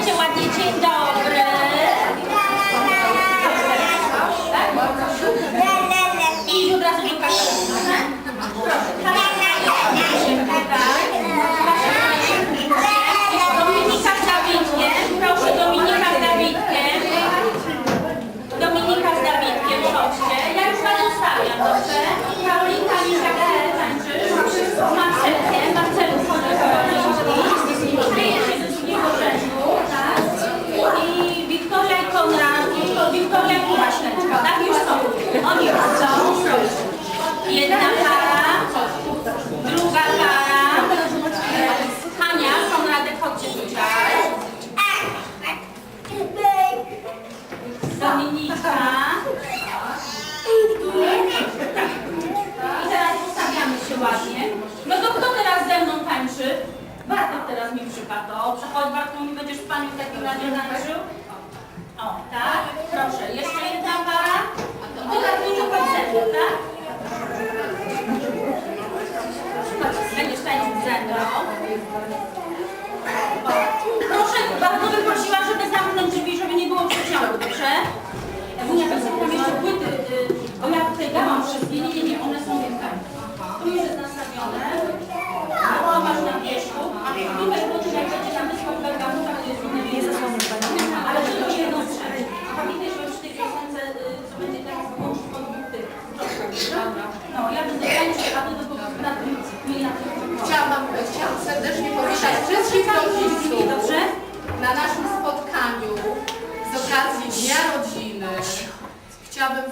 Powiedzcie ładnie dzień dobry. I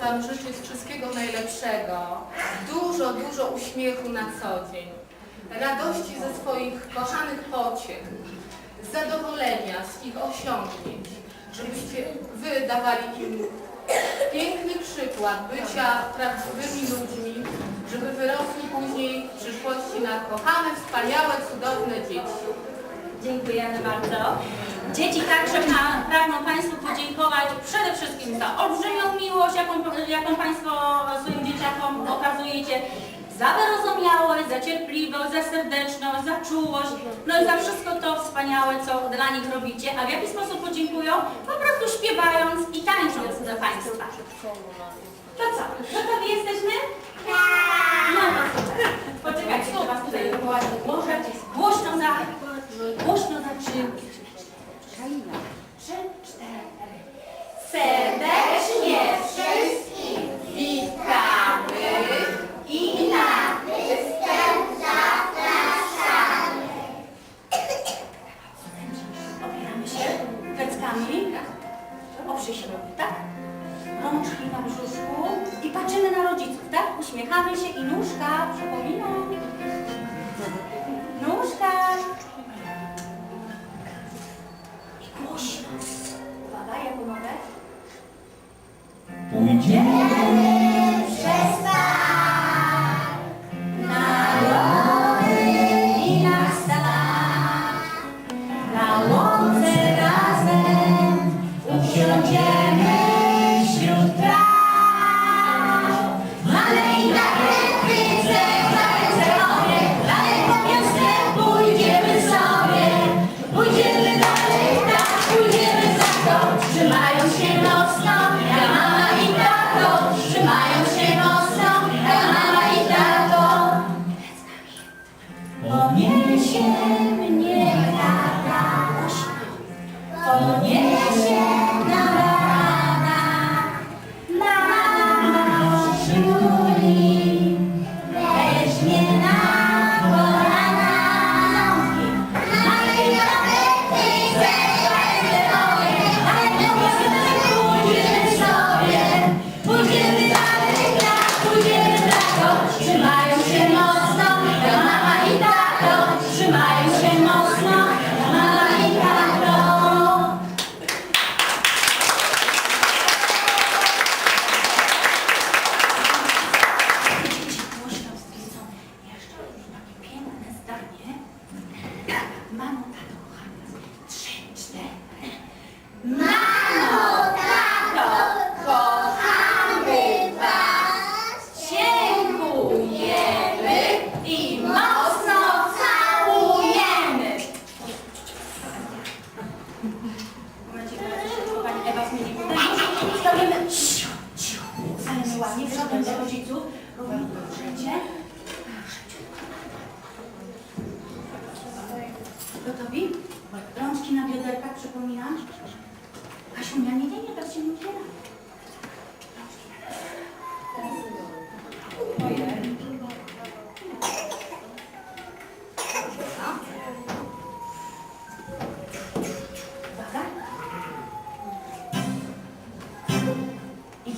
Wam życzyć wszystkiego najlepszego, dużo, dużo uśmiechu na co dzień, radości ze swoich kochanych pociech, zadowolenia z ich osiągnięć, żebyście Wy dawali im piękny przykład bycia prawdziwymi ludźmi, żeby wyrosli później w przyszłości na kochane, wspaniałe, cudowne dzieci. Dziękujemy bardzo. Dzieci także pragną Państwu podziękować przede wszystkim za olbrzymią miłość, jaką, jaką Państwo swoim dzieciakom okazujecie, za wyrozumiałość, za cierpliwość, za serdeczność, za czułość, no i za wszystko to wspaniałe, co dla nich robicie. A w jaki sposób podziękują? Po prostu śpiewając i tańcząc dla Państwa. To co, gotowi jesteśmy? No to super. Poczekajcie, Was tutaj ładnie głoszę. Głośno za... Głośno za trzy. Trzy, cztery. Serdecznie wszystkich witamy i na występ zapraszamy. Opieramy się pleckami. Oprzyj się robi, tak? Rączki na brzuszku i patrzymy na rodziców, tak? Uśmiechamy się i nóżka, przypominam. Nóżka. grande. Yeah. zdecydowanie w żadnym z rodziców równie życie. Gotowi? Rączki na bioderkach, przypominam. Kasiu, nie, nie, nie, tak się nie udziela. I